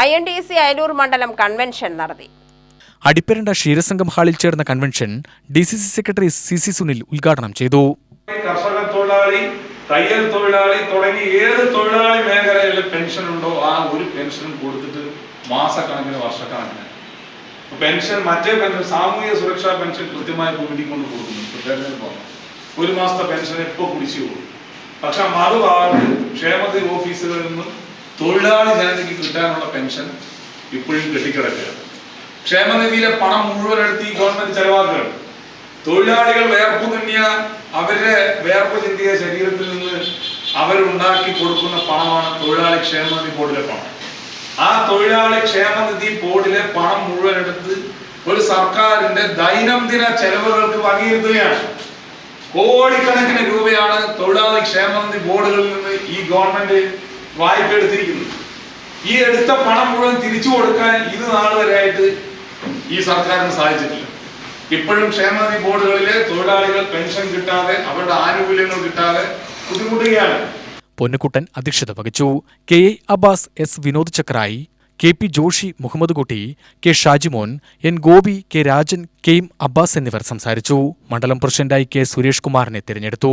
I N D C Ayalur മണ്ഡലം convention നടത്തി. അടിപ്പരണ്ട ക്ഷീരസംഘം ഹാളിൽ ചേർന്ന convention D C C secretary C C Sunil ഉദ്ഘാടനം ചെയ്തു. കർഷക തൊഴിലാളി തയ്യൽ തൊഴിലാളി തുടങ്ങി ഏത് തൊഴിലാളി മേഖലയിൽ പെൻഷൻ ഉണ്ടോ ആ ഒരു പെൻഷൻ കൊടുത്തിട്ട് മാസക്കണക്കിന് വർഷക്കണക്കിന്. പെൻഷൻ മറ്റേ പെൻഷൻ സാമൂഹിക സുരക്ഷാ പെൻഷൻ കൃത്യമായി കൊടുക്കുന്നു. ഇപ്പൊ തെരഞ്ഞെടുപ്പ് വന്നു. ഒരു മാസത്തെ പെൻഷൻ എപ്പോ കുടിച്ചു പോകും? പക്ഷെ മറുഭാഗത്ത് ക്ഷേമത്തിൽ ഓഫീസുകളിൽ നിന്നും തൊഴിലാളി ജനതയ്ക്ക് കിട്ടാനുള്ള പെൻഷൻ ഇപ്പോഴും കെട്ടിക്കിടക്കുകയാണ്. ക്ഷേമനിധിയിലെ പണം മുഴുവൻ എടുത്ത് ഈ ഗവൺമെന്റ് ചെലവാക്കുകയാണ്. തൊഴിലാളികൾ വേർപ്പ് തുന്നിയ അവരുടെ വേർപ്പ് ചിന്തിയ ശരീരത്തിൽ നിന്ന് അവരുണ്ടാക്കി കൊടുക്കുന്ന പണമാണ് തൊഴിലാളി ക്ഷേമനിധി ബോർഡിലെ പണം. ആ തൊഴിലാളി ക്ഷേമനിധി ബോർഡിലെ പണം മുഴുവൻ എടുത്ത് ഒരു സർക്കാരിന്റെ ദൈനംദിന ചെലവുകൾക്ക് വകയിരുത്തുകയാണ്. കോടിക്കണക്കിന് രൂപയാണ് തൊഴിലാളി ക്ഷേമനിധി ബോർഡുകളിൽ നിന്ന് ഈ ഗവൺമെന്റ് വായ്പ എടുത്തിരിക്കുന്നത് ഈ എടുത്ത പണം മുഴുവൻ തിരിച്ചു കൊടുക്കാൻ ഇത് നാൾ വരെയായിട്ട് ഈ സർക്കാരിന് സാധിച്ചിട്ടില്ല. ഇപ്പോഴും ക്ഷേമനിധി ബോർഡുകളിലെ തൊഴിലാളികൾ പെൻഷൻ കിട്ടാതെ അവരുടെ ആനുകൂല്യങ്ങൾ കിട്ടാതെ ബുദ്ധിമുട്ടുകയാണ്. പൊന്നുകുട്ടൻ അധ്യക്ഷത വഹിച്ചു. K A Abbas S Vinod Chakrayi K P Joshi Muhammad Kutty K Shajimon N Gopi K Rajan K M Abbas എന്നിവർ സംസാരിച്ചു. മണ്ഡലം പ്രസിഡന്റായി കെ സുരേഷ് കുമാറിനെ തിരഞ്ഞെടുത്തു.